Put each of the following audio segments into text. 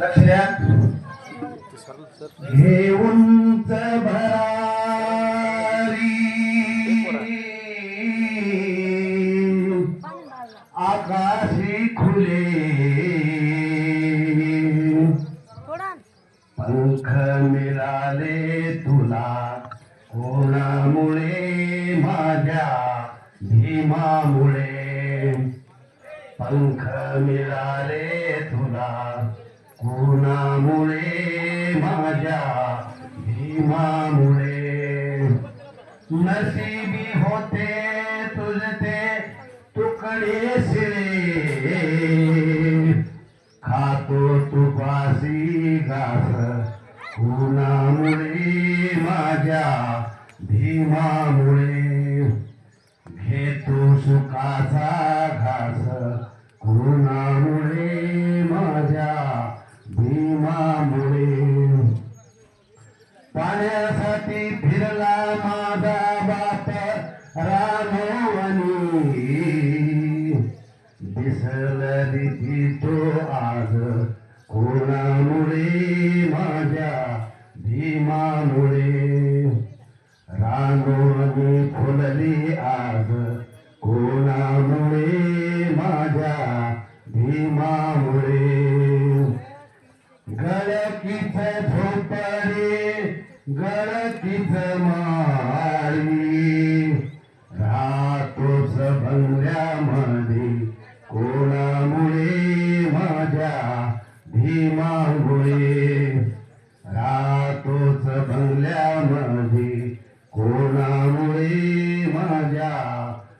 लक्ष द्या. हे उंच भरारी आकाशी खुले। पंख मिळाले तुला कोणामुळे? माझ्या भीमामुळे. पंख मिळाले तुला कोणामुळे? माझ्या भीमामुळे. नशिबी भीमामुळे. घेतो सुखाचा घास कोणामुळे माझ्या भीमामुळे. पाण्यासाठी फिरला माझा बाप रामवणी दिसल दिसली तो आज कोणामुळे माझ्या भीमामुळे. रानवणी फुलली आज कोणामुळे? माझ्या भीमामुळे. गळकीच झोपडे गळकीच माळी. राहतोच भंगल्यामध्ये कोणामुळे? माझ्या भीमामुळे. रा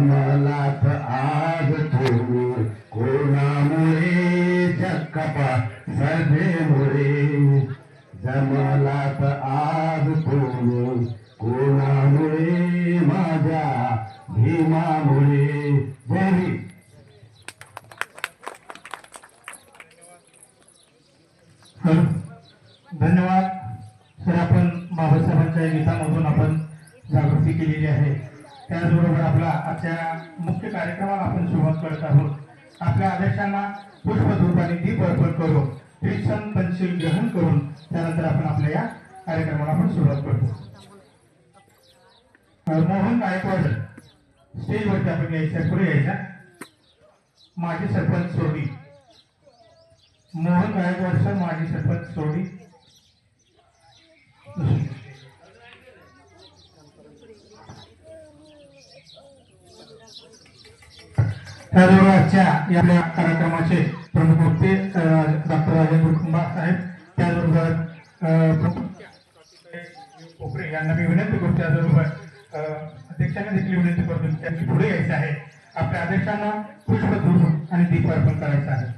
कमलात आज तुम्ही कोणामुळे चक्कपा सभेमुळे जमलात आज तुम्ही कोणामुळे? माझ्या भीमामुळे. जरी धन्यवाद. सर आपण बाबासाहेबांच्या गीतामधून आपण जागृती केलेली आहे. त्याचबरोबर आपला आजच्या मुख्य कार्यक्रमाला आपण सुरुवात करत आहोत. आपल्या आदर्शांना पुष्पधूप आणि दीप अर्पण करून ख्रिश्चन पंचशील ग्रहण करून त्यानंतर आपण आपल्या या कार्यक्रमाला आपण सुरुवात करतो. मोहन गायकवाड स्टेजवरती आपण यायच्या पुढे यायच्या. माजी सरपंच सोडी मोहन गायकवाड सर माजी सरपंच सोडी त्याचबरोबर आजच्या या आपल्या कार्यक्रमाचे प्रमुख वक्ते डॉक्टर राजेंद्र कुंभा साहेब त्याचबरोबर कोपरे यांना मी विनंती करतो त्याचबरोबर अध्यक्षांना देखील विनंती करतो त्यांनी पुढे यायचं आहे. आपल्या अध्यक्षांना पुष्पधूप आणि दीप अर्पण करायचं आहे.